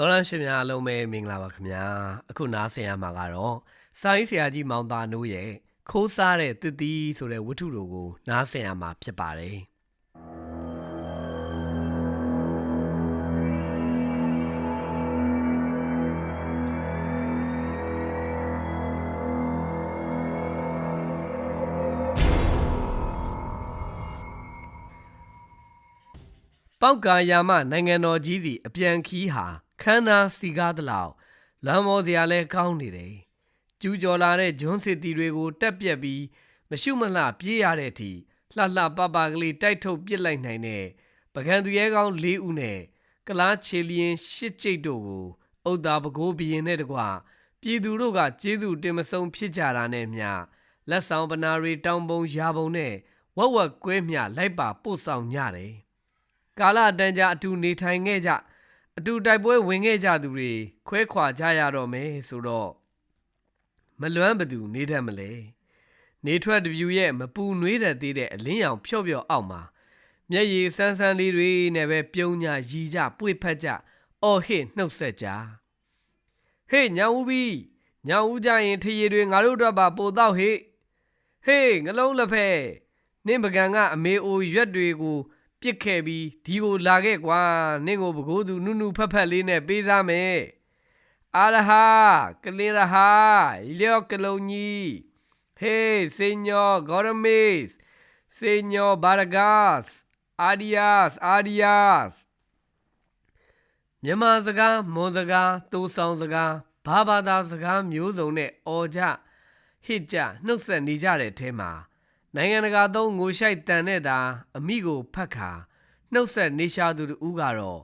တော်ရန်ရှင်များအလုံးပဲမင်္ဂလာပါခင်ဗျာအခုနားဆင်ရမှာကတော့စာရေးဆရာကြီးမောင်သားနိုးရဲ့ခိုးစားတဲ့တစ်သီးဆိုတဲ့ဝတ္ထုတို့ကိုနားဆင်ရမှာဖြစ်ပါတယ်ပောက်ကာယာမနိုင်ငံတော်ကြီးစီအပြန်ခီးဟာ ခန်းနာစီကားတလောက်လမ်းမောစရာလဲကောင်းနေတယ်ကျူးကျော်လာတဲ့ဂျွန်းစစ်တီတွေကိုတက်ပြက်ပြီးမရှုမလှပြေးရတဲ့အထိလှလှပပကလေးတိုက်ထုတ်ပစ်လိုက်နိုင်တဲ့ပကံသူရဲကောင်း၄ဦးနဲ့ကလားချေလျင်ရှစ်ကျိတ်တို့ကိုအုတ်သားပကိုးဘရင်နဲ့တကွပြည်သူတို့ကကျေးဇူးတင်မဆုံးဖြစ်ကြတာနဲ့မျှလက်ဆောင်ပနာရီတောင်ပုံရာပုံနဲ့ဝက်ဝက်ကွဲမျှလိုက်ပါပို့ဆောင်ကြတယ်ကာလတန်ကြာအတူနေထိုင်ခဲ့ကြ အတူတိုက်ပွဲဝင်ခဲ့ကြသူတွေခွဲခွာကြရတော့မယ်ဆိုတော့မလွမ်းဘသူနေတတ်မလဲနေထွက်တပြူရဲ့မပူနွေးတတ်သေးတဲ့အလင်းရောင်ဖြော့ဖြော့အောက်မှာမျက်ရည်ဆန်းဆန်းလေးတွေနဲ့ပဲပြုံးညာရီကြပွေဖက်ကြအော်ဟစ်နှုတ်ဆက်ကြဟေးညောင်ဦးပြီညောင်ဦးကြရင်ထရီတွေငါတို့အတွက်ပါပိုတော့ဟေးဟေးငလုံးလက်ဖက်နင့်ပကံကအမေအိုရွက်တွေကို ပြစ်ခဲ့ပြီးဒီကိုလာခဲ့ကွာနင့်ကိုပကိုးသူနုနုဖက်ဖက်လေးနဲ့ပေးစားမယ်အာရဟာကလင်ရဟာလျော့ကလုံကြီးဟေးစေညောဂေါရမစ်စေညောဘာရဂတ်အာဒီယာစ်အာဒီယာစ်မြန်မာစကားမွန်စကားတိုးဆောင်စကားဘာဘာသာစကားမျိုးစုံနဲ့အော်ကြဟစ်ကြနှုတ်ဆက်နေကြတဲ့အထဲမှာ နိုင်ငံတကာသုံးငိုရှိုက်တန်တဲ့သာအမိကိုဖတ်ခါနှုတ်ဆက်နေရှာသူတူကတော့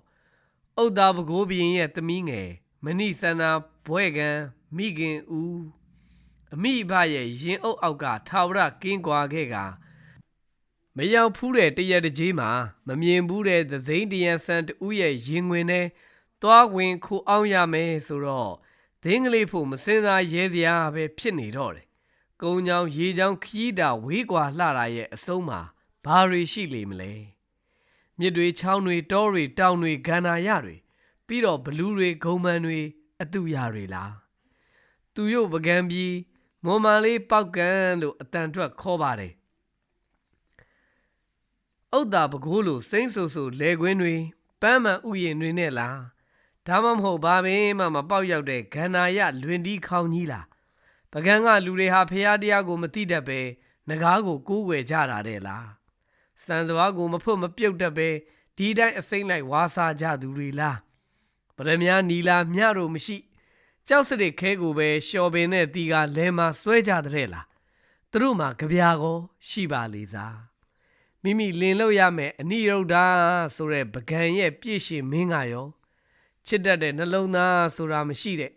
အုတ်သားပကိုးဘရင်ရဲ့သမီးငယ်မဏိစန္နာဘွဲ့ကံမိခင်ဦးအမိအဖရဲ့ရင်အုပ်အောက်ကထာဝရကင်းကွာခဲ့ကမရောက်ဖူးတဲ့တရက်တကြီးမှာမမြင်ဘူးတဲ့သစိမ့်တရန်ဆန်တူရဲ့ရင်ဝင်နဲ့သွားဝင်ခိုအောင်ရမယ်ဆိုတော့ဒင်းကလေးဖို့မစင်စားရဲစရာပဲဖြစ်နေတော့တယ် ကုန်းချောင်းရေချောင်းခီးတာဝေးကွာလှတာရဲ့အဆုံးမှာဘာတွေရှိလေမလဲမြစ်တွေချောင်းတွေတောတွေတောင်တွေကန္နာရတွေပြီးတော့ဘလူးတွေဂုံမန်တွေအတူရတွေလားသူရုပ်ပကံပြီးမွန်မာလေးပောက်ကန်လို့အတန်ထွက်ခေါ်ပါတယ်အုတ်တာပကိုးလို့စိမ့်ဆူဆူလေကွင်းတွေပန်းမှန်ဥယျင်တွေနဲ့လားဒါမှမဟုတ်ဘာပင်မှမပေါက်ရောက်တဲ့ဂန္နာရလွင်တီးခေါင်းကြီးလား ပကံကလူတွေဟာဖះတရားကိုမသိတတ်ပဲငကားကိုကိုးကွယ်ကြတာတဲ့လားစံစဘာကိုမဖွတ်မပြုတ်တတ်ပဲဒီတိုင်းအစိမ့်လိုက်ဝါစာကြသူတွေလားပရမများနီလာမြတို့မရှိကြောက်စရစ်ခဲကိုပဲလျှော်ပင်နဲ့တီကလဲမှာဆွဲကြတဲ့လားသူတို့မှာကြပြာကိုရှိပါလေစားမိမိလင်လို့ရမယ်အနိရုဒ္ဓဆိုတဲ့ပကံရဲ့ပြည့်ရှင်မင်းကရောချစ်တတ်တဲ့နှလုံးသားဆိုတာမရှိတဲ့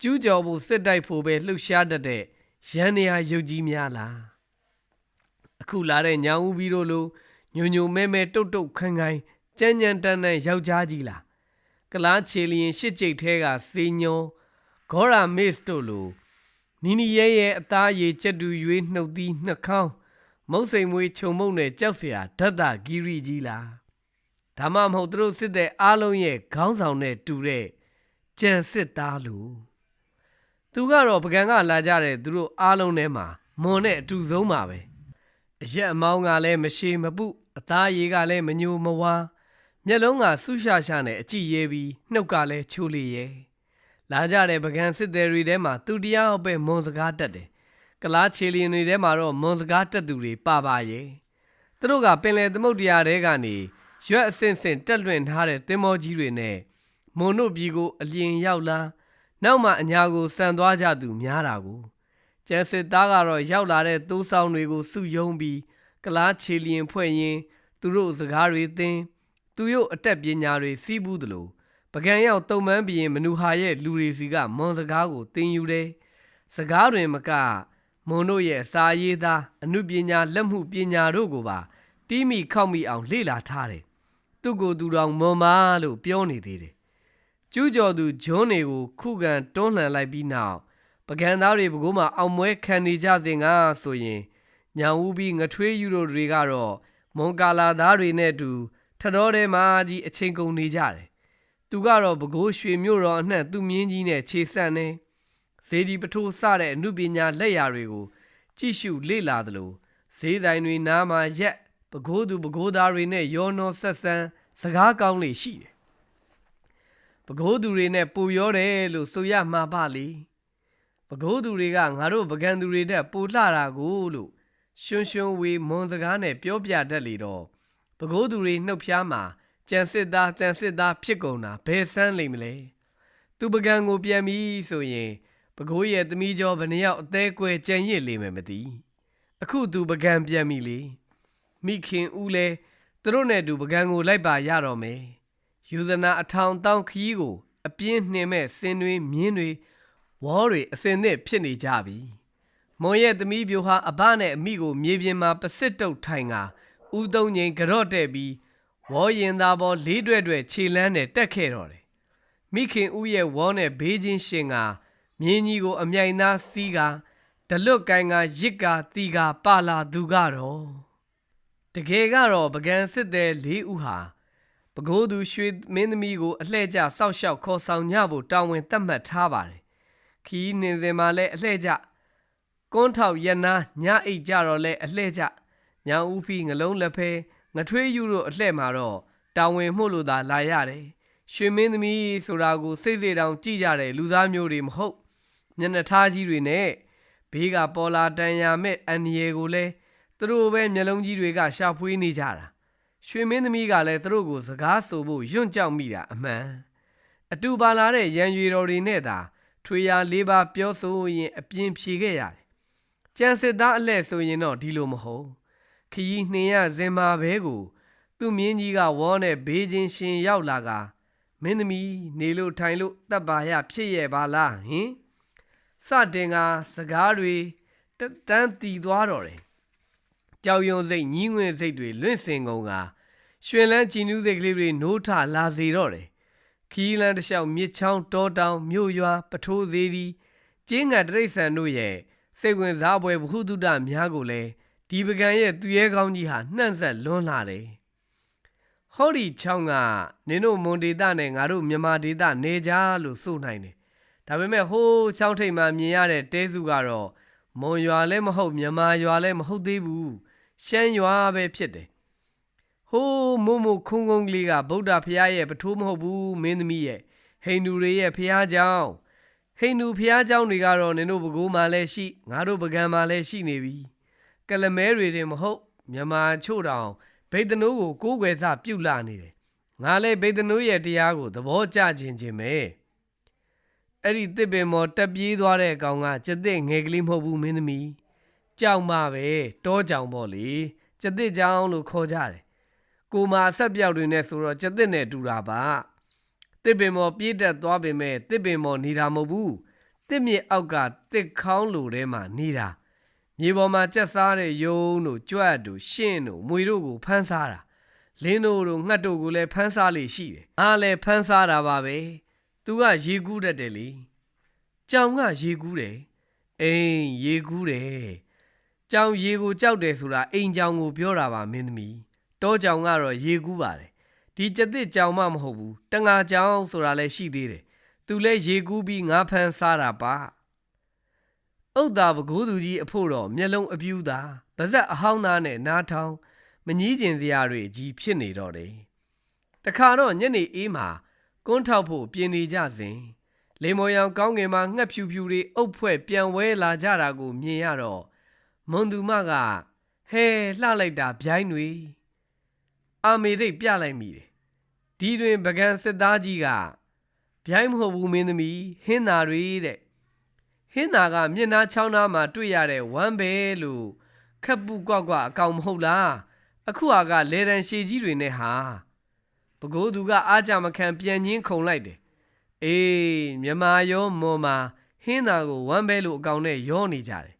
ကျူးကျော်ဖို့စစ်တိုက်ဖို့ပဲလှုပ်ရှားတတ်တဲ့ရန်နေရာယုတ်ကြီးများလားအခုလာတဲ့ညာဦးပြီးတို့လိုညိုညိုမဲမဲတုတ်တုတ်ခန်းခိုင်းကြမ်းကြမ်းတမ်းတမ်းယောက်ျားကြီးလားကလားချေလျင်ရှစ်ကြိတ်ထဲကစေညောဂေါရာမေ့စ်တို့လိုနီနီရဲရဲအသားရေကြက်တူရွေးနှုတ်သီးနှကောင်းမုတ်စိမ်မွေးခြုံမုတ်နဲ့ကြောက်စရာဓာတ်တာဂီရီကြီးလားဒါမှမဟုတ်သူတို့စစ်တဲ့အားလုံးရဲ့ခေါင်းဆောင်နဲ့တူတဲ့ကြံစစ်သားလို့ သူကတော့ပကံကလာကြတဲ့သူတို့အားလုံးထဲမှာမွန်နဲ့အတူဆုံးပါပဲအရက်အမောင်းကလည်းမရှိမပုအသားရည်ကလည်းမညိုမဝါမျက်လုံးကဆူရှာရှာနဲ့အကြည့်ရဲပြီးနှုတ်ကလည်းချိုးလေရဲလာကြတဲ့ပကံစစ်သည်တွေထဲမှာသူတရားပဲမွန်စကားတက်တယ်ကလားချေလီယန်တွေထဲမှာတော့မွန်စကားတက်သူတွေပါပါရဲ့သူတို့ကပင်လယ်သမုဒ္ဒရာထဲကနေရွက်အစင်စင်တက်လွင့်ထားတဲ့သင်္ဘောကြီးတွေနဲ့မွန်တို့ပြည်ကိုအလျင်ရောက်လာ နောက်မှအညာကိုစံသွားကြသူများတာကိုကျန်စစ်သားကတော့ရောက်လာတဲ့သိုးဆောင်တွေကိုစုယုံပြီးကလားချေလျင်ဖွဲ့ရင်းသူတို့စကားတွေသင်သူတို့အတက်ပညာတွေစီးပူးသလိုပကံရောက်တုံမန်းဘရင်မနူဟာရဲ့လူတွေစီကမွန်စကားကိုသင်ယူတယ်စကားတွင်မကမွန်တို့ရဲ့စာရေးသားအမှုပညာလက်မှုပညာတို့ကိုပါတီးမိခောက်မိအောင်လေ့လာထားတယ်သူကိုယ်သူတော်မွန်မာလို့ပြောနေသေးတယ် ကျူးကျော်သူဂျွန်းတွေကိုခုခံတွန်းလှန်လိုက်ပြီးနောက်ပကံသားတွေဘကိုးမှာအောင်မွဲခံနေကြစဉ်ကဆိုရင်ညောင်ဦးပြီးငထွေးယူတို့တွေကတော့မွန်ကာလာသားတွေနဲ့အတူထတော်ထဲမှာကြီးအချိန်ကုန်နေကြတယ်သူကတော့ပဲခူးရွှေမြို့တော်အနှံ့သူမြင်းကြီးနဲ့ခြေဆန့်နေဇေဒီပထိုးစတဲ့အမှုပညာလက်ရာတွေကို ကြည့်ရှုလေ့လာသလိုဈေးဆိုင်တွေနားမှာရက်ပဲခူးသူပဲခူးသားတွေနဲ့ရောနှောဆက်ဆန်းစကားကောင်းလေရှိတယ် ပဲခူးသူတွေနဲ့ပူရောတယ်လို့ဆိုရမှာပါလေပဲခူးသူတွေကငါတို့ပကံသူတွေတက်ပူလှတာကိုလို့ရွှွန်းရွှွန်းဝေမွန်စကားနဲ့ပြောပြတတ်လေတော့ပဲခူးသူတွေနှုတ်ဖျားမှာကြံစစ်သားကြံစစ်သားဖြစ်ကုန်တာဘယ်ဆန်းလိမ့်မလဲသူပကံကိုပြန်ပြီးဆိုရင်ပဲခူးရဲ့သမီးကျော်ဘယ်နှယောက်အသေးကွယ်ကြံရစ်လိမ့်မယ်မသိအခုသူပကံပြန်ပြီလေမိခင်ဦးလဲသူတို့နဲ့တူပကံကိုလိုက်ပါရတော့မယ် ယူဇနာအထောင်တောင်းခီးကို အပြင်းနှင်မဲ့စင်တွေမြင်းတွေဝေါတွေအစင်သစ်ဖြစ်နေကြပြီမွန်ရဲ့သမီးပြိုဟာအဘနဲ့အမိကိုမြေပြင်မှာပစစ်တုတ်ထိုင်ကဦးသုံးငိန်ကြော့တဲ့ပြီးဝေါရင်သားပေါ်လေးတွဲတွဲခြေလန်းနဲ့တက်ခဲ့တော့တယ်မိခင်ဦးရဲ့ဝေါနဲ့ဘေးချင်းရှင်ကမြင်းကြီးကို အမြိုင်သားစီးကဒလွတ်ကိုင်းကရစ်ကတီကပါလာသူကတော့တကယ်ကတော့ပကံစစ်တဲ့လေးဦးဟာ ပကိုးသူရွှေမင်းသမီးကိုအလှဲ့ကျစောက်ရှောက်ခေါ်ဆောင်ညဖို့တာဝန်သတ်မှတ်ထားပါတယ်ခီးနေစင်မှာလည်းအလှဲ့ကျကွန်းထောက်ရနာညအိတ်ကြတော့လဲအလှဲ့ကျညောင်ဦးဖီငလုံးလက်ဖဲငထွေးယူတို့အလှဲ့မှာတော့တာဝန်မှုလို့သာလာရတယ်ရွှေမင်းသမီးဆိုတာကိုစိတ်စေတောင်ကြည့်ကြတယ်လူသားမျိုးတွေမဟုတ်မျက်နှာထားကြီးတွေနဲ့ဘေးကပေါ်လာတန်ရာမဲ့အန်ရီကိုလဲသူတို့ပဲမျက်လုံးကြီးတွေကရှာဖွေးနေကြတာ ရွှေမင်းသမီးကလည်းသူတို့ကိုစကားဆိုဖို့ယွန့်ကြောက်မိတာအမှန်အတူပါလာတဲ့ရန်ရွေတော်တွေနဲ့သာထွေရာလေးပါပြောဆိုရင်အပြင်းဖြေခဲ့ရတယ်ကြံစစ်သားအလှဲ့ဆိုရင်တော့ဒီလိုမဟုတ်ခီးနှင်းရဇင်မာဘဲကို သူ့မြင်းကြီးကဝေါနဲ့ဘေးချင်းရှင်ရောက်လာကမင်းသမီးနေလို့ထိုင်လို့တပ်ပါရဖြစ်ရဲ့ပါလားဟင်စတင်ကစကားတွေတတန်းတီသွားတော့တယ်ကြောက်ရွံ့စိတ်ညီးငွေ့စိတ်တွေလွင့်စင်ကုန်က ရွှင်လန်းကြည်နူးစိတ်ကလေးတွေနိုးထလာစေတော့တယ်ခီးလန်းတစ်လျှောက်မြစ်ချောင်းတောတောင်မြို့ရွာပထိုးသေးဒီကျင်းငတ်တရိษံတို့ရဲ့စိတ်ဝင်စားပွဲဘဟုတုတများကိုလည်းဒီပကံရဲ့သူရဲကောင်းကြီးဟာနှံ့ဆက်လွန်းလာတယ်ဟောဒီချောင်းကနင်တို့မွန်ဒေတာနဲ့ငါတို့မြန်မာဒေတာနေကြလို့ဆိုနိုင်တယ်ဒါပေမဲ့ဟိုးချောင်းထိပ်မှာမြင်ရတဲ့တဲစုကတော့မွန်ရွာလည်းမဟုတ်မြန်မာရွာလည်းမဟုတ်သေးဘူးရှမ်းရွာပဲဖြစ်တယ် ဟိုးမုံမခုံခုံကလေးကဗုဒ္ဓဖရာရဲ့ပထိုးမဟုတ်ဘူးမင်းသမီးရဲ့ဟိန္ဒူတွေရဲ့ဖရာကြောင့်ဟိန္ဒူဖရာကြောင့်တွေကတော့နင်တို့ပဲခူးမှာလည်းရှိငါတို့ပုဂံမှာလည်းရှိနေပြီကလမဲတွေတင်မဟုတ်မြန်မာချို့တောင်ဗိဒ္ဓနိုးကိုကိုးကွယ်စပြုတ်လာနေတယ်ငါလည်းဗိဒ္ဓနိုးရဲ့တရားကိုသဘောကျခြင်းခြင်းပဲအဲ့ဒီတစ်ပင်မော်တက်ပြေးသွားတဲ့အကောင်ကကျတဲ့ငယ်ကလေးမဟုတ်ဘူးမင်းသမီးကြောက်မှပဲတောကြောင်ပေါ့လေကျတဲ့ကြောင်လို့ခေါ်ကြတယ် ကိုမာအဆက်ပြောက်တွေနဲ့ဆိုတော့ကျက်တဲ့နဲ့တူတာပါတစ်ပင်မော်ပြေးတက်သွားပေမဲ့တစ်ပင်မော်နေတာမဟုတ်ဘူးတစ်မြစ်အောက်ကတစ်ခေါင်းလိုထဲမှာနေတာမြေပေါ်မှာကြက်စားတဲ့ယုံတို့ကြွက်တို့ရှင်းတို့မွေတို့ကိုဖမ်းစားတာလင်းတို့တို့ငှက်တို့ကိုလည်းဖမ်းစားလေရှိတယ်အားလည်းဖမ်းစားတာပါပဲသူကရေကူးတတ်တယ်လေကြောင်ကရေကူးတယ်အိမ်ရေကူးတယ်ကြောင်ရေကိုကြောက်တယ်ဆိုတာအိမ်ကြောင်ကိုပြောတာပါမင်းသမီး တောကြောင်ကတော့ရေကူးပါတယ်ဒီကြက်တစ်ကြောင်မှမဟုတ်ဘူးတငါကြောင်ဆိုတာလည်းရှိသေးတယ်သူလည်းရေကူးပြီးငါဖမ်းစားတာပါဥဒ္ဒါပကိုးသူကြီးအဖို့တော့မျက်လုံးအပြူးသာဗဇက်အဟောင်းသားနဲ့နားထောင်မငီးကျင်စရာတွေကြီးဖြစ်နေတော့တယ်တခါတော့ညနေအေးမှာကွန်းထောက်ဖို့ပြင်နေကြစဉ်လေမော်ရောင်ကောင်းငင်မှာငှက်ဖြူဖြူတွေအုပ်ဖွဲ့ပြန်ဝဲလာကြတာကိုမြင်ရတော့မွန်သူမကဟဲလှလိုက်တာဗျိုင်းတွေ အာမေရိတ်ပြလိုက်မိတယ်ဒီတွင်ပကံစစ်သားကြီးကဗျိုင်းမဟုတ်ဘူးမင်းသမီးဟင်းသာတွေတဲ့ဟင်းသာကမျက်နှာချောင်းသားမှာတွေ့ရတဲ့ဝမ်းပဲလို့ခက်ပူကွက်ကွက်အကောင်မဟုတ်လားအခုဟာကလေတံရှည်ကြီးတွေနဲ့ဟာပကိုးသူကအားကြမခံပြန်ချင်းခုံလိုက်တယ်အေးမြန်မာရောမော်မာဟင်းသာကိုဝမ်းပဲလို့အကောင်နဲ့ရောနေကြတယ်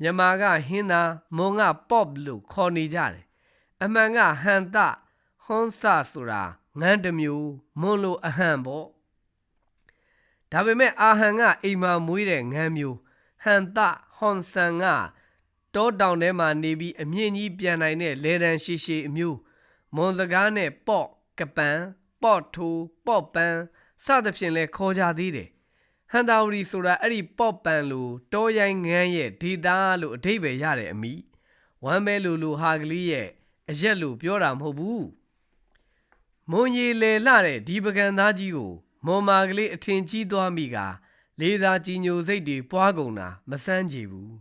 မြန်မာကဟင်းသာမွန်ကပေါ့လို့ခေါ်နေကြတယ် အမှန်ကဟန်တဟွန်ဆာဆိုတာငန်းတစ်မျိုးမွန်လို့အဟံပေါ့ဒါပေမဲ့အာဟန်ကအိမ်မှာမွေးတဲ့ငန်းမျိုးဟန်တဟွန်ဆန်ကတောတောင်ထဲမှာနေပြီးအမြင့်ကြီးပြန်နိုင်တဲ့လေတံရှိရှိအမျိုးမွန်စကားနဲ့ပေါ့ကပန်ပေါ့ထိုပေါ့ပန်းစသဖြင့်လဲခေါ်ကြသေးတယ်ဟန်တာဝရီဆိုတာအဲ့ဒီပေါ့ပန်လိုတောရိုင်းငန်းရဲ့ဒေတာလို့အဓိပ္ပာယ်ရတဲ့အမိဝမ်းမဲလိုလိုဟာကလေးရဲ့ အရက်လို့ပြောတာမဟုတ်ဘူးမွန်ရီလေလှတဲ့ဒီပကံသားကြီးကိုမော်မာကလေးအထင်ကြီးသွားမိကလေးသာကြည်ညိုစိတ်တွေပွားကုန်တာမဆန်းကြဘူး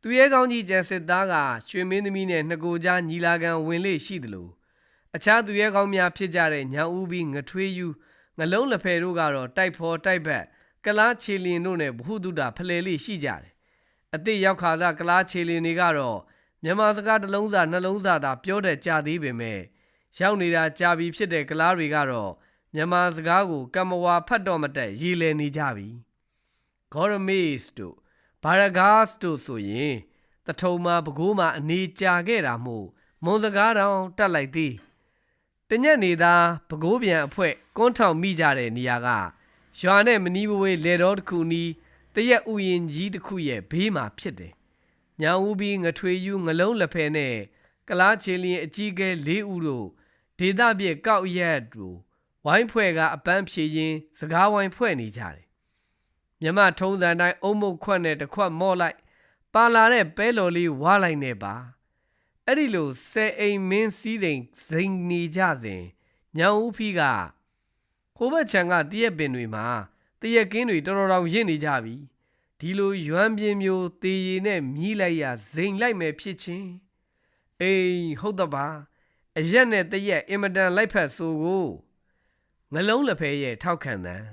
သူရဲကောင်းကြီးကျန်စစ်သားကရွှေမင်းသမီးနဲ့နှစ်ကိုကြားညီလာခံဝင်လေရှိသလိုအခြားသူရဲကောင်းများဖြစ်ကြတဲ့ညောင်ဦးပြီးငထွေးယူငလုံးလက်ဖယ်တို့ကတော့တိုက်ဖော်တိုက်ဘက်ကလားချီလင်တို့နဲ့ဘ ഹു တုတာဖလဲလေးရှိကြတယ်အစ်စ်ရောက်ခါသာကလားချီလင်တွေကတော့ မြန်မာစကားတစ်လုံးစာနှလုံးစာသာပြောတဲ့ကြသေးပေမဲ့ရောက်နေတာကြာပြီဖြစ်တဲ့ကလားတွေကတော့မြန်မာစကားကိုကမ္မဝါဖတ်တော့မတက်ရေးလည်နေကြပြီဂေါရမေ့စ်တို့ဘာရဂါစ်တို့ဆိုရင်တထုံမှာပကိုးမှာအနေကြာခဲ့တာမို့မွန်စကားတောင်တက်လိုက်သည်တညက်နေသာပကိုးပြန်အဖွဲကွန်းထောင်မိကြတဲ့နေရာကရွာနဲ့မနီးမဝေးလေတော်တစ်ခုနီးတရက်ဥယင်ကြီးတစ်ခုရဲ့ဘေးမှာဖြစ်တယ်။ ညောင်ဦးပြီးငထွေယူငလုံးလက်ဖဲနဲ့ကလားချေလျင်အကြီးကဲ၄ဦးတို့ဒေသပြည့်ကောက်ရက်တို့ဝိုင်းဖွဲ့ကအပန်းဖြေရင်စကားဝိုင်းဖွဲ့နေကြတယ်မြမထုံးစံတိုင်းအုံမုတ်ခွက်နဲ့တစ်ခွက်မော့လိုက် ပါလာတဲ့ပဲလော်လေးဝါလိုက်နေပါအဲ့ဒီလိုဆယ်အိမ်မင်းစည်းစိမ်ဇိမ်နေကြစဉ်ညောင်ဦးဖီးကဟိုဘက်ခြံကတရက်ပင်တွေမှာတရက်ကင်းတွေတော်တော်တောင်ရင့်နေကြပြီ ဒီလိုရွမ်းပြင်းမျိုးတေရီနဲ့မြည်လိုက်ရဇိမ်လိုက်မယ်ဖြစ်ချင်းအေးဟုတ်တော့ပါအရက်နဲ့တရက်အင်မတန်လိုက်ဖက်ဆိုကိုငလုံးလက်ဖဲရဲ့ထောက်ခံတဲ့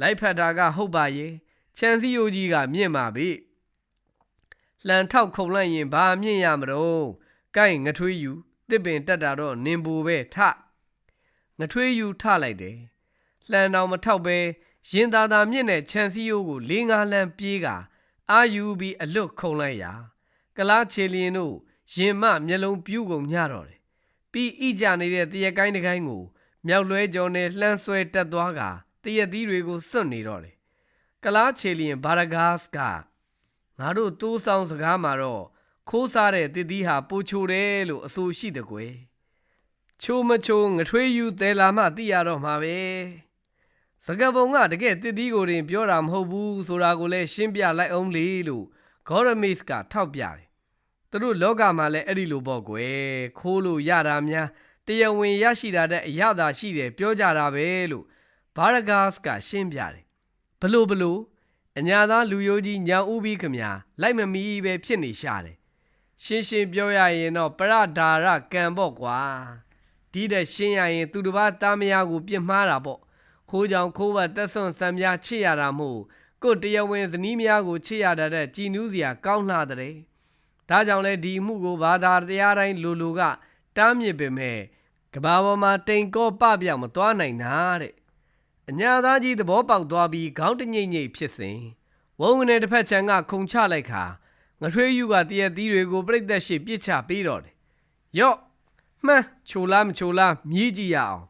လိုက်ဖက်တာကဟုတ်ပါရဲ့ချန်စီယိုကြီးကမြင့်ပါပြီလှန်ထောက်ခုံလိုက်ရင်ဘာမြင့်ရမလို့ကိုင်ငထွေးယူတစ်ပင်တက်တာတော့နင်ပူပဲထငထွေးယူထလိုက်တယ်လှန်တော်မထောက်ပဲ ရင်သာသာမြင့်တဲ့ချန်စီယိုကိုလေးငါလှန်ပြေးကအာယူပြီးအလွတ်ခုံလိုက်ရာကလားချေလင်းတို့ရင်မမျက်လုံးပြူးကုန်ညတော့တယ်ပြီးဣကြနေတဲ့တရက်ကိုင်းတကိုင်းကိုမြောက်လွဲကြော်နဲ့လှမ်းဆွဲတက်သွားကတရက်သီးတွေကိုစွန့်နေတော့တယ်ကလားချေလျင်ဘာရဂတ်စ်ကငါတို့တိုးဆောင်စကားမှာတော့ခိုးစားတဲ့တစ်သီးဟာပူချိုတယ်လို့အဆိုရှိတဲ့ကွယ်ချိုးမချိုးငထွေးယူတဲလာမှသိရတော့မှာပဲ စကပုံကတကယ်တစ်သီးကိုတင်ပြောတာမဟုတ်ဘူးဆိုတာကိုလည်းရှင်းပြလိုက်အောင်လေလို့ဂေါရမစ်ကထောက်ပြတယ်သူတို့လောကမှာလည်းအဲ့ဒီလိုပေါ့ကွယ်ခိုးလို့ရတာများတရားဝင်ရရှိတာတဲ့အရသာရှိတယ်ပြောကြတာပဲလို့ဘာရဂတ်စ်ကရှင်းပြတယ်ဘလို့ဘလို့အညာသားလူယိုကြီးညောင်ဦးပြီးခမညာလိုက်မမီပဲဖြစ်နေရှာတယ်ရှင်းရှင်းပြောရရင်တော့ပရဒါရကံပေါ့ကွာဒီတဲ့ရှင်းရရင် သူတစ်ပါးသားမယားကိုပြစ်မှားတာပေါ့ ခိုးကြောင်ခိုးဘတ်တက်ဆွန်ဆံပြားချစ်ရတာမို့ကိုတရားဝင်ဇနီးမယားကိုချစ်ရတာတဲ့ကြည်နူးစရာကောင်းလှတဲ့ဒါကြောင့်လဲဒီမှုကိုဘာသာတရားတိုင်းလူလူကတားမြစ်ပေမဲ့ကဘာပေါ်မှာတိမ်ကောပပြောင်မသွားနိုင်တာတဲ့အညာသားကြီးသဘောပေါက်သွားပြီးခေါင်းတငိမ့်ငိမ့်ဖြစ်စဉ်ဝုံငနဲ့တစ်ဖက်ချမ်းကခုံချလိုက်ခါငထွေးယူကတရက်သီးတွေကိုပြိတ်သက်ရှိပြစ်ချပေးတော့တယ်ယော့မှန်းချိုလားမချိုလားမြည်ကြည့်ရအောင်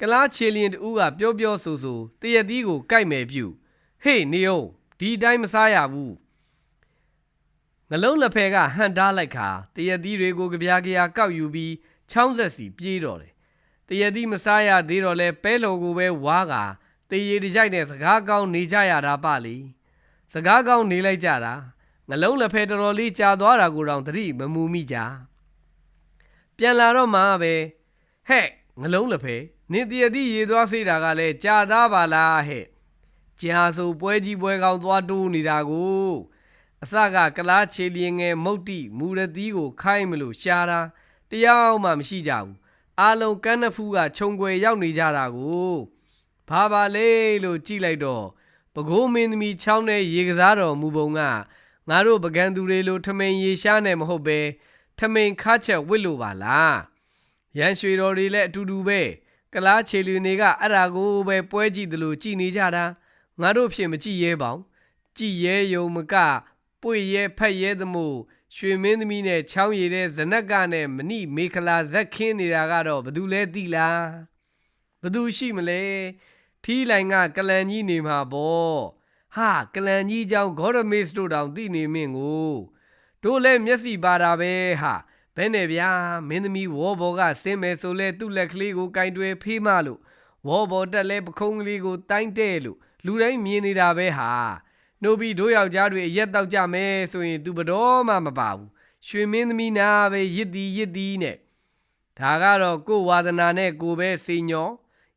ကလားချေလျင်တူကပြောပြောဆိုဆိုတရက်သီးကိုကြိုက်မယ်ပြုဟေးနေအောင်ဒီတိုင်းမစားရဘူးငလုံးလက်ဖဲကဟန်တားလိုက်ခါတရက်သီးတွေကိုကြပြားကြရာကောက်ယူပြီးချောင်းဆက်စီပြေးတော့တယ်တရတိမစားရသေးတော့လဲပဲလော်ကိုပဲဝါကတရေတကြိုက်နဲ့စကားကောင်းနေကြရတာပါလေစကားကောင်းနေလိုက်ကြတာငလုံးလက်ဖဲတော်တော်လေးကြာသွားတာကိုတောင်တတိမမူမိကြပြန်လာတော့မှပဲဟဲ့ငလုံးလက်ဖဲ နင်တရတိရေသွားစေးတာကလည်းကြာသားပါလားဟဲ့ကြာဆိုပွဲကြီးပွဲကောင်းသွားတိုးနေတာကိုအစကကလားချေလျင်ငယ်မုတ်တိမူရသီးကိုခိုင်းမလို့ရှားတာတရားမှမရှိကြဘူးအားလုံးကန်းနဖူးကခြုံွယ်ရောက်နေကြတာကိုဘာပါလေလို့ကြည့်လိုက်တော့ပကိုးမင်းသမီးချောင်းနဲ့ရေကစားတော်မူပုံကငါတို့ပကံသူတွေလိုထမိန်ရေရှားနေမဟုတ်ပဲထမိန်ခါချက်ဝစ်လို့ပါလားရန်ရွှေတော်တွေလည်းအတူတူပဲ ကလားချေလူတွေကအဲ့ဒါကိုပဲပွဲကြည့်တယ်လို့ကြည်နေကြတာငါတို့ဖြစ်မကြည့်ရဲပါဘူးကြည်ရဲယုံမကပွေရဲဖက်ရဲသမို့ရွှေမင်းသမီးနဲ့ချောင်းရည်တဲ့ဇနက်ကနဲ့မဏိမေခလာဇက်ခင်းနေတာကတော့ဘသူလဲသိလားဘသူရှိမလဲထီးလိုင်ကကလန်ကြီးနေမှာပေါ့ဟာကလန်ကြီးเจ้าဂေါရမစ်တို့တောင်သိနေမင်းကိုတို့လဲမျက်စိပါတာပဲဟာ ဘယ်နဲ့ဗျာမင်းသမီးဝေါ်ဘော်ကဆင်းမယ်ဆိုလဲသူ့လက်ကလေးကိုကင်တွယ်ဖေးမလို့ဝေါ်ဘော်တက်လဲပခုံးကလေးကိုတိုင်းတဲ့လို့လူတိုင်းမြင်နေတာပဲဟာနှုတ်ပြီးတို့ယောက်ျားတွေအရက်တောက်ကြမယ်ဆိုရင် तू ဘတော်မှမပါဘူးရွှေမင်းသမီးနာပဲရစ်သည်ရစ်သည်နဲ့ဒါကတော့ကိုယ်ဝါသနာနဲ့ကိုယ်ပဲစီညော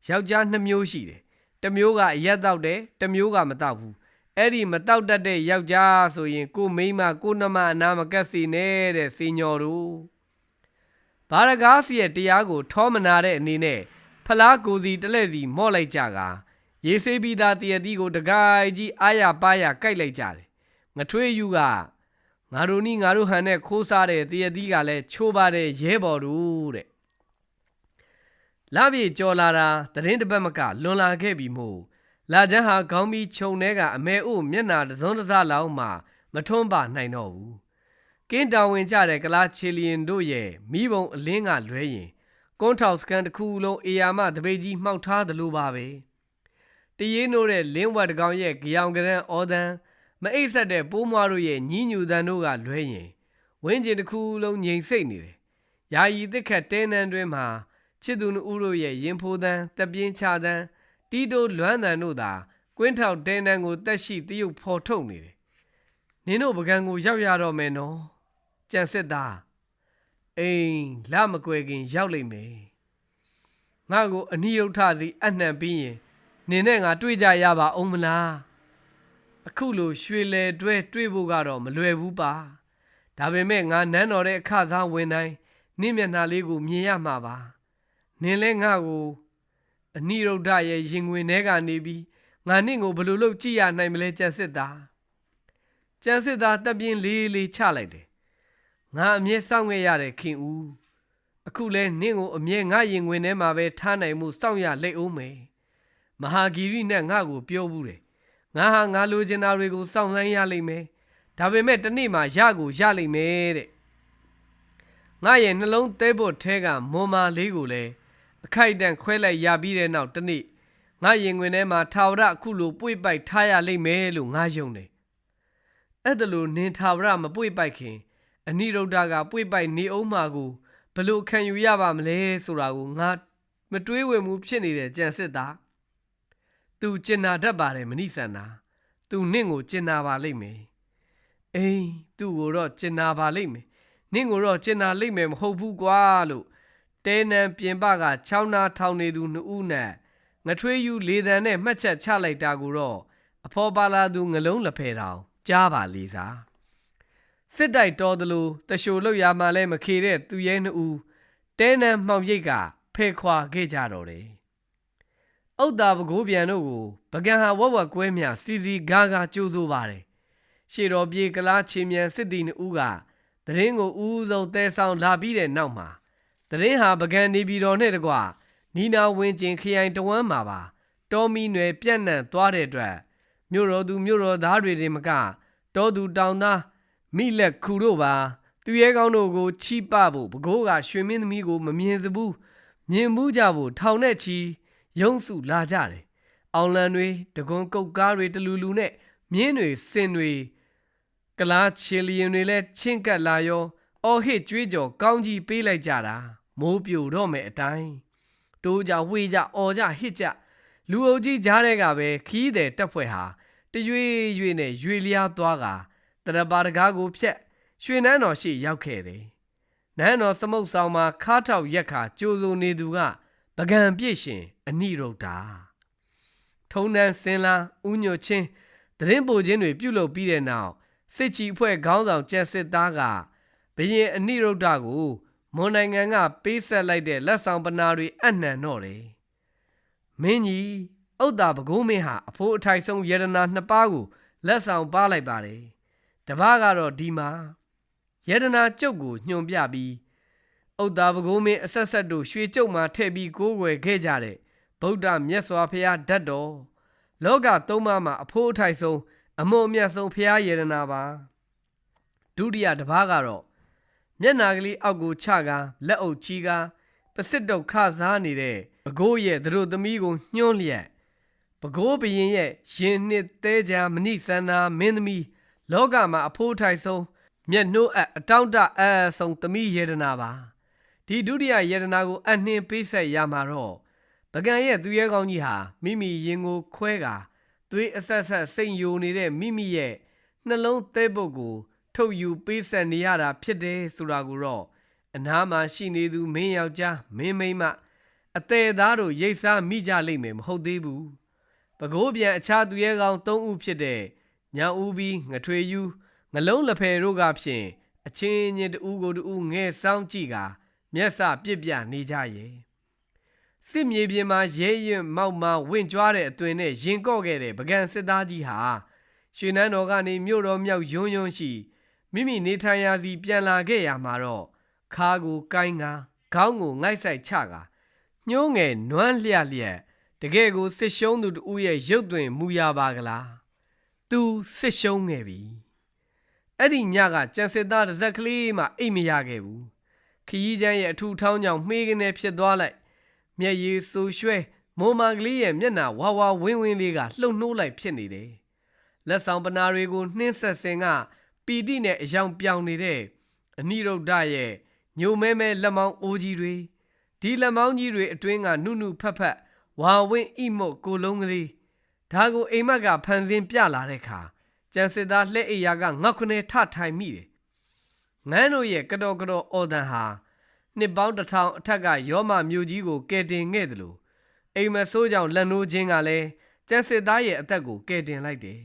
ယောက်ျားနှစ်မျိုးရှိတယ်တစ်မျိုးကအရက်တောက်တယ်တစ်မျိုးကမတောက်ဘူးအဲ့ဒီမတောက်တတ်တဲ့ယောက်ျားဆိုရင်ကိုမိန်းမကိုနှမအနာမကက်စီနဲ့တဲ့စီညောတို့ ဘာရကားစီရဲ့တရားကို ထောမနာတဲ့အနေနဲ့ဖလားကိုစီတလဲ့စီမော့လိုက်ကြကရေဆေးပြီးသားတရတိကိုတဂိုင်ကြီးအာရပါရကြိုက်လိုက်ကြတယ်ငထွေးယူကငါတို့နီးငါတို့ဟန်နဲ့ခိုးစားတဲ့တရတိကလည်းချိုးပါတဲ့ရဲဘော်တို့တဲ့လာပြေကြော်လာတာသတင်းတစ်ပတ်မကလွန်လာခဲ့ပြီမို့လာချမ်းဟာခေါင်းပြီးခြုံထဲကအမဲအို့မျက်နာတစ်စုံတစ်စလောက်မှမထွန်းပါနိုင်တော့ဘူး ကင်းတောင်ဝင်ကြတဲ့ကလားချီလီယန်တို့ရဲ့မိဘုံအလင်းကလွဲရင်ကွန်းထောက်စကန်တစ်ခုလုံးအေယာမတပိတ်ကြီးမှောက်ထားသလိုပါပဲတရေးနိုးတဲ့လင်းဝတ်တကောင်ရဲ့ကြောင်ကရန်အော်ဒန်မအိပ်ဆက်တဲ့ပိုးမွားတို့ရဲ့ညီးညူတန်တို့ကလွဲရင်ဝင်းကျင်တစ်ခုလုံးငြိမ်စိတ်နေတယ်ယာယီတစ်ခတ်တဲနန်းတွင်မှာချစ်သူနှူးတို့ရဲ့ရင်ဖိုးတန်းတပြင်းချတန်းတီတိုလွမ်းတန်တို့သာကွင်းထောက်တဲနန်းကိုတက်ရှိတရုပ်ဖော်ထုတ်နေတယ်နင်တို့ပကံကိုရောက်ရတော့မယ်နော် ကြံစစ်သားအိမ်လမကွယ်ခင်ရောက်လိမ့်မယ်ငါ့ကိုအနိရုဒ္ဓစီအနှံပြီးရင်နင်နဲ့ငါတွေ့ကြရပါအောင်မလားအခုလိုရွှေလေတွဲတွေ့ဖို့ကတော့မလွယ်ဘူးပါဒါပေမဲ့ငါနန်းတော်တဲ့အခသားဝင်တိုင်းနင့်မျက်နှာလေးကိုမြင်ရမှာပါနင်လဲငါ့ကိုအနိရုဒ္ဓရဲ့ရင်ဝင်ထဲကနေပြီးငါနင့်ကိုဘယ်လိုလုပ်ကြည့်ရနိုင်မလဲကြံစစ်သားကြံစစ်သားတပ်ပြင်းလေးလေးချလိုက်တယ် ငါအမြဲစောင့်ခဲ့ရတဲ့ခင်ဦးအခုလဲနင့်ကိုအမြဲငါရင်ဝင်ထဲမှာပဲထားနိုင်မှုစောင့်ရလိမ့်အောင်မယ်မဟာဂီရိနဲ့ငါ့ကိုပြောဘူးတယ်ငါဟာငါလိုချင်တာတွေကိုစောင့်ဆိုင်းရလိမ့်မယ်ဒါပေမဲ့တနေ့မှရကိုရလိမ့်မယ်တဲ့ငါရဲ့နှလုံးသဲဖို့ထဲကမွန်မာလေးကိုလည်းအခိုက်အတန့်ခွဲလိုက်ရပြီးတဲ့နောက်တနေ့ငါရင်ခွင်ထဲမှာထာဝရအခုလိုပွေ့ပိုက်ထားရလိမ့်မယ်လို့ငါယုံတယ်အဲ့ဒါလို့နင်ထာဝရမပွေ့ပိုက်ခင် အနိရုဒ္ဓကပွေ့ပိုက်နေအောင်မှာကိုဘလို့ခံယူရပါမလဲဆိုတာကိုငါမတွေးဝေမှုဖြစ်နေတဲ့ကြံစစ်သားသူကျင်နာတတ်ပါတယ်မဏိဆန္နာသူနင့်ကိုကျင်နာပါလိမ့်မယ်အေးသူ့ကိုတော့ကျင်နာပါလိမ့်မယ်နင့်ကိုတော့ကျင်နာလိမ့်မယ်မဟုတ်ဘူးကွာလို့တဲနံပြင်ပကချောင်းနာထောင်နေသူနှစ်ဦးနဲ့ငထွေးယူလေတံနဲ့မှတ်ချက်ချလိုက်တာကိုတော့အဖော်ပါလာသူငလုံးလက်ဖဲတောင်ကြားပါလေစား စစ်တိုက်တော်သလိုတရှိုလောက်ရမှလည်းမခေတဲ့သူရဲနှစ်ဦးတဲနံမှောင်ရိပ်ကဖဲခွာခဲ့ကြတော့တယ်။အုတ်တာပကိုးပြန်တို့ကိုပကံဟာဝက်ဝက်ကွဲမြစီစီဂါဂါကြိုးစိုးပါတယ်။ရှေတော်ပြေကလားချင်းမြန်စစ်တီနှစ်ဦးကတရင်ကိုဦးဆုံးတဲဆောင်လာပြီးတဲ့နောက်မှာတရင်ဟာပကံနေပြည်တော်နဲ့တကွနီနာဝင်းကျင်ခရိုင်တဝမ်းမှာပါတော်မီနယ်ပြန့်နှံ့သွားတဲ့အတွက်မြို့တော်သူမြို့တော်သားတွေတင်မကတောသူတောင်သား မိလက်ခူတို့ပါသူရဲကောင်းတို့ကိုချိပဖို့ဘကိုးကရွှေမင်းသမီးကိုမမြင်စဘူးမြင်မှုကြဖို့ထောင်နဲ့ချီရုံးစုလာကြတယ်အောင်လန်တွေတကွန်ကုတ်ကားတွေတလူလူနဲ့မြင်းတွေစင်တွေကလားချီလီယန်တွေလည်းချင်းကပ်လာရောအော်ဟစ်ကြွေးကြော်ကောင်းကြီးပေးလိုက်ကြတာမိုးပြိုတော့မယ်အတိုင်းတိုးကြဝေးကြအော်ကြဟစ်ကြလူအုပ်ကြီးကြားတဲ့ကပဲခီးတဲ့တက်ဖွဲ့ဟာတရွေ့ရွေ့နဲ့ရွေလျားသွားက တရပါတကားကိုဖြတ်ရွှေနန်းတော်ရှိရောက်ခဲ့တယ်။နန်းတော်စမုတ်ဆောင်မှာခါထောက်ရက်ခါကြိုးစုံနေသူကပကံပြည့်ရှင်အနိရုဒ္ဓထုံတန်းစင်လာဥညွတ်ချင်းသတင်းပို့ခြင်းတွေပြုလုပ်ပြီးတဲ့နောက်စစ်ချီအဖွဲ့ခေါင်းဆောင်ကျက်စစ်သားကဘရင်အနိရုဒ္ဓကိုမွန်နိုင်ငံကပေးဆက်လိုက်တဲ့လက်ဆောင်ပနာတွေအနှံတော့တယ်။မင်းကြီးဥဒ္ဒါပကုံးမင်းဟာအဖိုးအထိုက်ဆုံးယရနာနှစ်ပါးကိုလက်ဆောင်ပါလိုက်ပါတယ်။ တပားကတော့ဒီမှာယတနာကျုပ်ကိုညွန်ပြပြီးဥဒ္ဒါပကုံးမင်းအဆက်ဆက်တို့ရွှေကျုပ်မှာထည့်ပြီးကိုးကွယ်ခဲ့ကြတဲ့ဗုဒ္ဓမြတ်စွာဘုရားဓာတ်တော်လောကသုံးပါးမှာအဖိုးအထိုက်ဆုံးအမွန်အမြတ်ဆုံးဘုရားယရနာပါဒုတိယတစ်ပါးကတော့မျက်နာကလေးအောက်ကိုချကာလက်အုပ်ချီကာပစစ်တုတ်ခစားနေတဲ့ဘကိုးရဲ့သူတို့သမီးကိုညှွန်းလျက်ဘကိုးဘရင်ရဲ့ရင်နှစ်သေးကြမဏိစန္နာမင်းသမီး လောကမှာအဖိုးထိုက်ဆုံးမျက်နှိုးအအတောင့်တအအဆုံးသမီးယေဒနာပါဒီဒုတိယယေဒနာကိုအနှင်းပေးဆက်ရမှာတော့ပကံရဲ့သူရဲကောင်းကြီးဟာမိမိရင်ကိုခွဲကာသွေးအဆက်ဆက်စိတ်ယိုနေတဲ့မိမိရဲ့နှလုံးသဲပုတ်ကိုထုတ်ယူပေးဆက်နေရတာဖြစ်တယ်ဆိုတာကိုတော့အနားမှာရှိနေသူမင်းယောက်ျားမင်းမိန်းမအသေးသားတို့ရိတ်စားမိကြလိမ့်မယ်မဟုတ်သေးဘူးပကိုးပြန်အခြားသူရဲကောင်း၃ဦးဖြစ်တဲ့ ညာဦးပြီးငထွေယူငလုံးလက်ဖယ်တို့ကဖြင့်အချင်းချင်းတူကိုတူငဲဆောင်ကြည့်ကာမျက်စပြစ်ပြနေကြရဲ့စစ်မြေပြင်မှာရဲရင်မောက်မဝင့်ကြွားတဲ့အသွင်နဲ့ရင်ကော့ခဲ့တဲ့ပကံစစ်သားကြီးဟာရွှေနန်းတော်ကနေမြို့တော်မြောက်ယွန်းယွန်းရှိမိမိနေထိုင်ရာစီပြန်လာခဲ့ရမှာတော့ခါကိုကိုင်းကာခေါင်းကိုငိုက်ဆိုင်ချကာညှိုးငယ်နွမ်းလျက်လျက်တကယ်ကိုစစ်ရှုံးသူတူရဲ့ရုပ်သွင်မူရပါကလား သူစစ်ရှုံးခဲ့ပြီအဲ့ဒီညကကြံစစ်သားတစ်စက်ကလေးမှအိတ်မရခဲ့ဘူးခရီးချမ်းရဲ့အထူထောင်းကြောင့်မှေးကနေဖြစ်သွားလိုက်မျက်ရည်ဆူရွှဲမိုမာကလေးရဲ့မျက်နှာဝါဝါဝင်းဝင်းလေးကလှုပ်နှိုးလိုက်ဖြစ်နေတယ်လက်ဆောင်ပနာတွေကိုနှင်းဆက်စင်ကပီတိနဲ့အယောင်ပြောင်နေတဲ့အနိရုဒ္ဓရဲ့ညိုမဲမဲလက်မောင်းအိုးကြီးတွေဒီလက်မောင်းကြီးတွေအတွင်းကနုနုဖက်ဖက်ဝါဝင်းဣမုတ်ကိုလုံးကလေး ဒါကိုအိမ်မက်ကဖန်ဆင်းပြလာတဲ့ခါကျန်စစ်သားလှဲ့အိယာကငေါက်ခနဲ့ထထိုင်မိတယ်ငန်းတို့ရဲ့ကတော်ကတော်အော်တန်ဟာနှစ်ပေါင်းတစ်ထောင်အထက်ကယောမမျိုးကြီးကိုကယ်တင်ခဲ့တယ်လို့အိမ်မဆိုးကြောင့်လက်နိုးခြင်းကလည်းကျန်စစ်သားရဲ့အသက်ကိုကယ်တင်လိုက်တယ်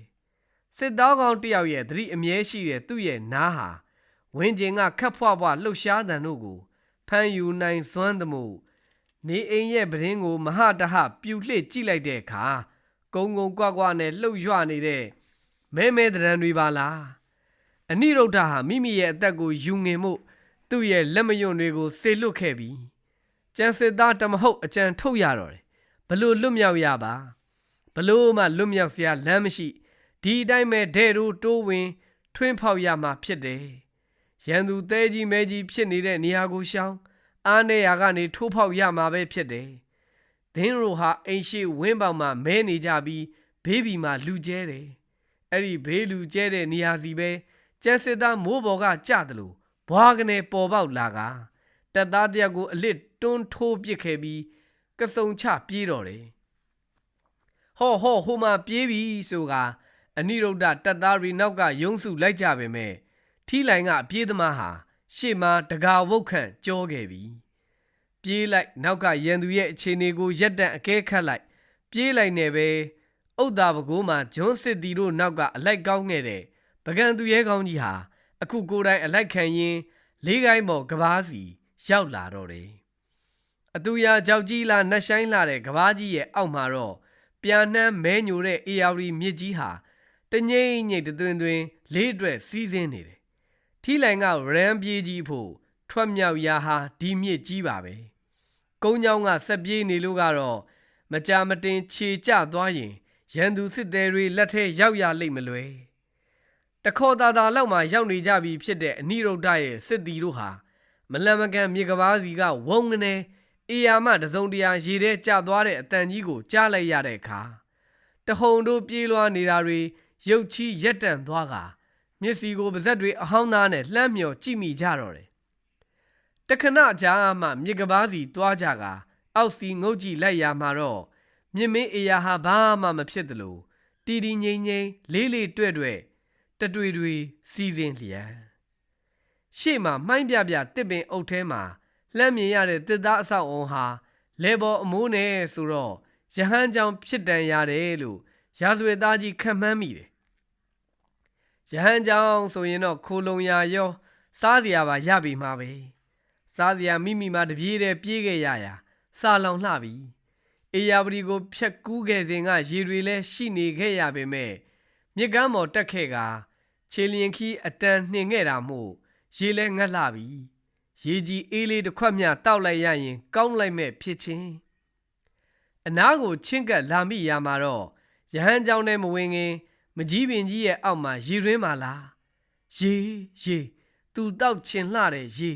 စစ်သားကောင်းတယောက်ရဲ့သတိအမြဲရှိတဲ့သူ့ရဲ့နားဟာဝင်းကျင်ကခတ်ဖွားဖွားလှုပ်ရှားတန်တို့ကိုဖမ်းယူနိုင်စွမ်းသမို့နေအိမ်ရဲ့ပရင်းကိုမဟာတဟပြူလှစ်ကြည့်လိုက်တဲ့အခါ ကုံကုံကွာကွာနဲ့လှုပ်ရွနေတဲ့မဲမဲတရံတွေပါလားအနိရုဒ္ဓဟာမိမိရဲ့အသက်ကိုယူငင်မှုသူ့ရဲ့လက်မယွန့်တွေကိုဆေလွတ်ခဲ့ပြီးကျန်စစ်သားတမဟုတ်အကြံထုတ်ရတော့တယ်ဘလို့လွတ်မြောက်ရပါဘလို့မှလွတ်မြောက်စရာလမ်းမရှိဒီအတိုင်းပဲဒဲတို့တိုးဝင် ထွင်းဖောက်ရမှာဖြစ်တယ်ရန်သူသဲကြီးမဲကြီးဖြစ်နေတဲ့နေရာကိုရှောင်းအားနေရာကနေထိုးဖောက်ရမှာပဲဖြစ်တယ်။ ဒင်းရိုဟာအိမ်ရှိဝင်းပေါင်မှာမဲနေကြပြီးဘေးဘီမှာလူကျဲတယ်။အဲ့ဒီဘေးလူကျဲတဲ့နေရာစီပဲကျက်စစ်သားမိုးပေါ်ကကြတယ်လို့ဘွားကနေပေါ်ပေါက်လာကတက်သားတယောက်ကိုအလစ်တွန်းထိုးပစ်ခဲ့ပြီးကစုံချပြေးတော့တယ်။ဟောဟောဟိုမှာပြေးပြီဆိုကအနိရုဒ္ဓတက်သားရီနောက်ကယုံစုလိုက်ကြပေမဲ့ထီလိုင်ကအပြေးသမားဟာရှေ့မှာတကာဝုတ်ခန့်ကြောခဲ့ပြီ ပြေးလိုက်နောက်ကရန်သူရဲ့အခြေအနေကိုရက်တန့်အကဲခတ်လိုက် ပြေးလိုက်နေပဲဥဒ္ဒါပကိုးမှာဂျွန်းစစ်တီတို့နောက်ကအလိုက်ကောင်းခဲ့တဲ့ပကံသူရဲကောင်းကြီးဟာအခုကိုယ်တိုင်အလိုက်ခံရင်းလေးကိုင်းပေါ်ကဘာစီရောက်လာတော့တယ်အတူရာကြောက်ကြီးလာနှက်ဆိုင်လာတဲ့ကဘာကြီးရဲ့အောက်မှာတော့ပြာနှမ်းမဲညိုတဲ့အေယာရီမြစ်ကြီးဟာတငိမ့်ငိမ့်တွင်တွင်လေးအတွက်စီးစင်းနေတယ်ထီလိုင်ကရန်ပြေးကြီးဖို့ထွက်မြောက်ရာဟာဒီမြစ်ကြီးပါပဲ ကုန်းချောင်းကဆက်ပြေးနေလို့ကတော့မကြာမတင်ခြေကျသွားရင်ရန်သူစစ်သည်တွေလက်ထဲရောက်ရလိမ့်မလွယ်တခေါ်သာသာလောက်မှရောက်နေကြပြီဖြစ်တဲ့အနိရုဒ္ဓရဲ့စစ်တီတို့ဟာမလန်မကန်မြေကဘာစီကဝုံကနေအေယာမတစုံတရာရေထဲကျသွားတဲ့အတန်ကြီးကိုကြားလိုက်ရတဲ့အခါတဟုန်တို့ပြေးလွှားနေတာတွေရုတ်ချီရက်တန့်သွားကမျက်စီကိုပါဇက်တွေအဟောင်းသားနဲ့လှမ်းမြော်ကြည့်မိကြတော့တယ် တခဏကြာမှမြေကဘာစီတွားကြကအောက်စီငုတ်ကြည့်လိုက်ရမှာတော့မြင့်မင်းအေယာဟာဘာမှမဖြစ်သလိုတီတီငိမ့်ငိမ့်လေးလေးတွေ့တွေ့တတွေ့တွေစီစဉ်လျက်ရှေ့မှာမှိုင်းပြပြတစ်ပင်အုပ်ထဲမှာလှမ်းမြင်ရတဲ့တစ်သားအဆောက်အုံဟာလေပေါ်အမိုးနဲ့ဆိုတော့ရဟန်းကြောင်ဖြစ်တန်ရတယ်လို့ရာဇဝတ်သားကြီးခံမှန်းမိတယ်ရဟန်းကြောင်ဆိုရင်တော့ခိုလုံရာရော စားစရာပါရပြီမှာပဲ စားစရာမိမိမှာတပြေးတဲ့ပြေးခဲ့ရရာစာလောင်လှပြီအေယာပရီကိုဖြတ်ကူးခဲ့စဉ်ကရေတွေလည်းရှိနေခဲ့ရပေမဲ့မြစ်ကမ်းပေါ်တက်ခဲ့ကခြေလျင်ခီးအတန်နှင်ခဲ့တာမို့ရေလဲငတ်လှပြီရေကြီးအေးလေးတစ်ခွက်မျှတောက်လိုက်ရရင် ကောင်းလိုက်မဲ့ဖြစ်ချင်းအနားကိုချင်းကပ်လာမိရမှာတော့ရဟန်းကြောင်းနဲ့မဝင်ခင် မကြီးပင်ကြီးရဲ့အောက်မှာရေရင်းပါလားရေရေသူတောက်ချင်လှတဲ့ရေ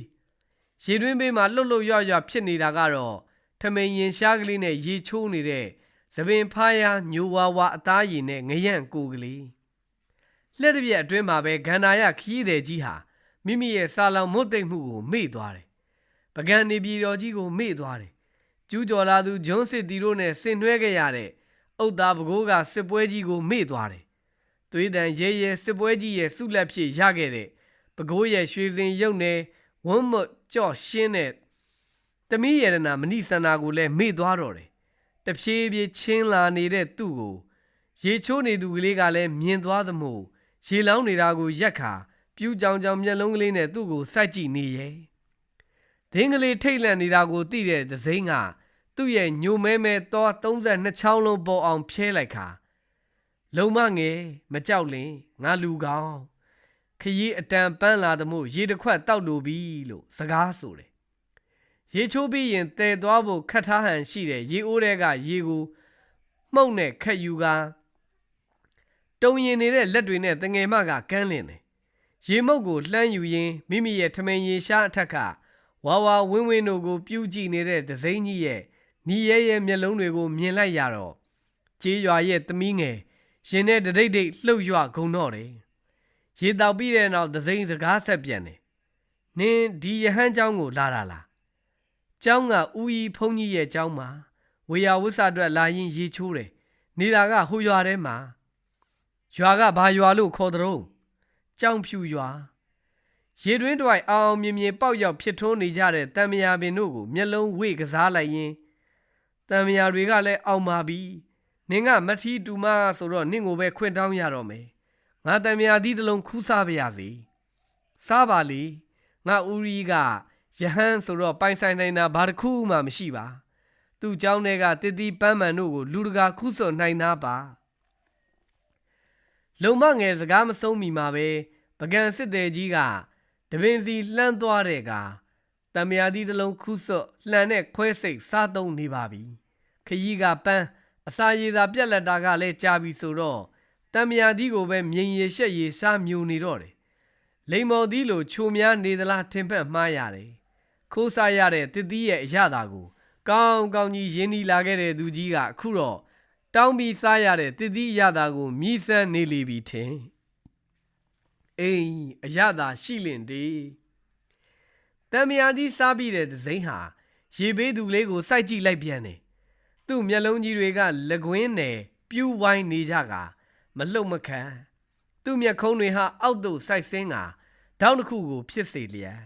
ရေတွင်းဘေးမှာလှုပ်လှုပ်ရွရွဖြစ်နေတာကတော့ထမိန်ရင်ရှားကလေးနဲ့ရေချိုးနေတဲ့သပင်ဖားရညိုဝါဝါအသားရည်နဲ့ငရန့်ကိုကလေးလက်တစ်ပြက်အတွင်းမှာပဲဂန္ဓာယခီးတဲ့ကြီးဟာမိမိရဲ့စာလောင်မွတ်သိမ့်မှုကိုမေ့သွားတယ်ပကံနေပြည်တော်ကြီးကိုမေ့သွားတယ်ကျူးကျော်လာသူဂျွန်းစစ်တီတို့နဲ့ဆင်နွှဲခဲ့ရတဲ့အုတ်သားပကိုးကစစ်ပွဲကြီးကိုမေ့သွားတယ်။သွေးတန်ရဲရဲစစ်ပွဲကြီးရဲ့ဆုလက်ဖြစ်ရခဲ့တဲ့ပကိုးရဲ့ရွှေစင်ရုပ်နဲ့ ဝန်းမွတ်ကြော့ရှင်းတဲ့တမီးရတနာမဏိစန္နာကိုလည်းမေ့သွားတော့တယ်။တဖြည်းဖြည်းချင်းလာနေတဲ့သူ့ကိုရေချိုးနေသူကလေးကလည်းမြင်သွားသမို့ရေလောင်းနေတာကိုရက်ခါပြူးကြောင်ကြောင်မျက်လုံးကလေးနဲ့သူ့ကိုစိုက်ကြည့်နေရဲ့။ဒင်းကလေးထိတ်လန့်နေတာကိုသိတဲ့သစိမ်းကသူ့ရဲ့ညိုမဲမဲသော32ချောင်းလုံးပေါ်အောင်ဖြဲလိုက်ခါလုံမငယ်မကြောက်လင်ငါလူကောင်း ခရီးအတန်ပန်းလာသမို့ရေတစ်ခွက်တောက်လိုပြီလို့စကားဆိုတယ်။ရေချိုးပြီးရင်တဲသွားဖို့ခတ်ထားဟန်ရှိတဲ့ရေအိုးတဲကရေကိုမှုန့်နဲ့ခက်ယူကာတုံရင်နေတဲ့လက်တွေနဲ့တငယ်မကကန်းလင်တယ်။ရေမုတ်ကိုလှမ်းယူရင်းမိမိရဲ့ထမင်ရေရှားအထက်ကဝါဝါဝင်းဝင်းတို့ကိုပြူးကြည့်နေတဲ့ဒစိမ့်ကြီးရဲ့ညီရဲရဲ့မျက်လုံးတွေကိုမြင်လိုက်ရတော့ကြေးရွာရဲ့သမီးငယ်ရင်နဲ့တဒိတ်ဒိတ်လှုပ်ရွဂုံတော့တယ်။ ရေတောက်ပြီးတဲ့နောက်ဒစိမ့်စကားဆက်ပြန်တယ်။နင်းဒီယဟန်းเจ้าကိုလာတာလား။เจ้าကဦးကြီးဖုန်းကြီးရဲ့เจ้าမှာဝေယဝစ္စအတွက်လာရင်ရေချိုးတယ်။နေတာကဟိုရွာထဲမှာရွာကဘာရွာလို့ခေါ်တဲ့။ကြောင်ဖြူရွာရေတွင်းတွိုင်အောင်မြင်မြင်ပေါက်ရောက်ဖြစ်ထွန်းနေကြတဲ့တံမယာပင်တို့ကိုမျက်လုံးဝေ့ကစားလိုက်ရင်တံမယာတွေကလည်းအောင်ပါပြီနင်ကမထီတူမဆိုတော့နင့်ကိုပဲခွင့်တောင်းရတော့မယ် ငါတံမယာဒီတစ်လုံးခူးစားပါရစေစားပါလေငါဦးရီကယဟန်ဆိုတော့ပိုင်ဆိုင်နိုင်တာဘာတစ်ခုမှမရှိပါသူ့เจ้าတွေကတည်တည်ပန်းမှန်တို့ကိုလူတကာခုစွတ်နိုင်သားပါလုံမငယ်စကားမဆုံးမီမှာပဲပကံစစ်တဲ့ကြီးကတပင်စီလှမ်းသွားတဲ့ကတံမြာသီးတစ်လုံးခုစွတ်လှန်တဲ့ခွဲစိတ်စားသုံးနေပါပြီခရီးကပန်းအစာရည်သာပြက်လက်တာကလည်းကြာပြီဆိုတော့ တံမြာသီးကိုပဲမြိန်ရရှက်ရစားမြူနေတော့တယ်လိမ္မော်သီးလိုချိုများနေသလားထင်ဖက်မှားရတယ်ခိုးစားရတဲ့တစ်သီးရဲ့အရသာကို ကောင်းကောင်းကြီးရင်းနှီးလာခဲ့တဲ့သူကြီးကအခုတော့တောင်းပြီးစားရတဲ့တစ်သီးအရသာကိုမြည်ဆန်းနေလေပြီထင်အေးအရသာရှိလင်ဒီတံမယာကြီးစားပြီးတဲ့ဒဇိမ့်ဟာရေဘေးသူလေးကိုစိုက်ကြည့်လိုက်ပြန်တယ်သူ့မျက်လုံးကြီးတွေကလကွင်းနယ်ပြူးဝိုင်းနေကြက မလှုပ်မခံသူ့မျက်ခုံးတွေဟာအောက်သို့စိုက်ဆင်းကတောင်းတစ်ခုကို ဖြစ်စေလျက်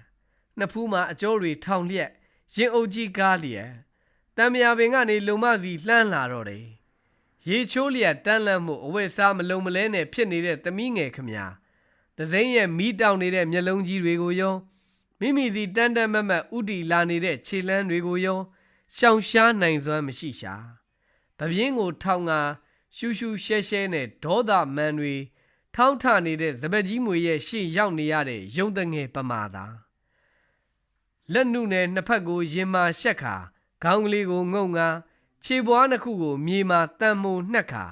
နှစ်ဖူးမှာအကျိုးတွေထောင်လျက်ရင်အုပ်ကြီးကားလျက်တံမယာပင်ကနေလုံမစီလှမ်းလာတော့တယ်ရေချိုးလျက်တန်းလန့်မှုအဝတ်စားမလုံမလဲနဲ့ဖြစ်နေတဲ့သမီးငယ်ခမညာဒဇိမ့်ရဲ့မီးတောင်နေတဲ့မျက်လုံးကြီးတွေကိုရောမိမိစီတန်တန်မတ်မတ်ဥတီလာနေတဲ့ခြေလန်းတွေကိုရောရှောင်ရှားနိုင်စွမ်းမရှိရှာပပြင်းကိုထောင်က ရှူရှူရှဲရှဲနဲ့ဒေါသမန်တွေထောင်းထနေတဲ့စပက်ကြီးမွေရဲ့ရှေ့ရောက်နေရတဲ့ယုံတငယ်ပမာသာလက်နုနဲ့နှစ်ဖက်ကိုရင်မာရှက်ခါခေါင်းကလေးကိုငုံငါခြေပွားနှစ်ခုကိုမြေမာတန်မိုနှက်ခါ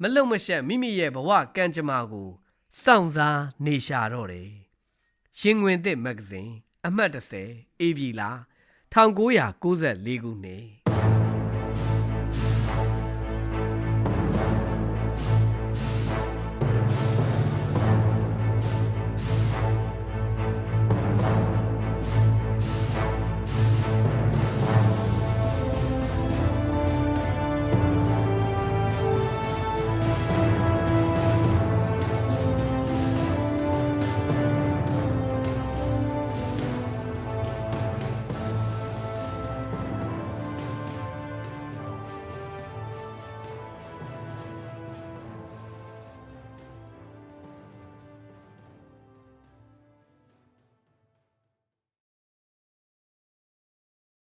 မလုံမရှက်မိမိရဲ့ဘဝကံကြမ္မာကိုစောင့်စားနေရှာတော့တယ်။ရှင်ဝင်သစ်မဂ္ဂဇင်းအမှတ်30အေးပြီလား1994ခုနှစ်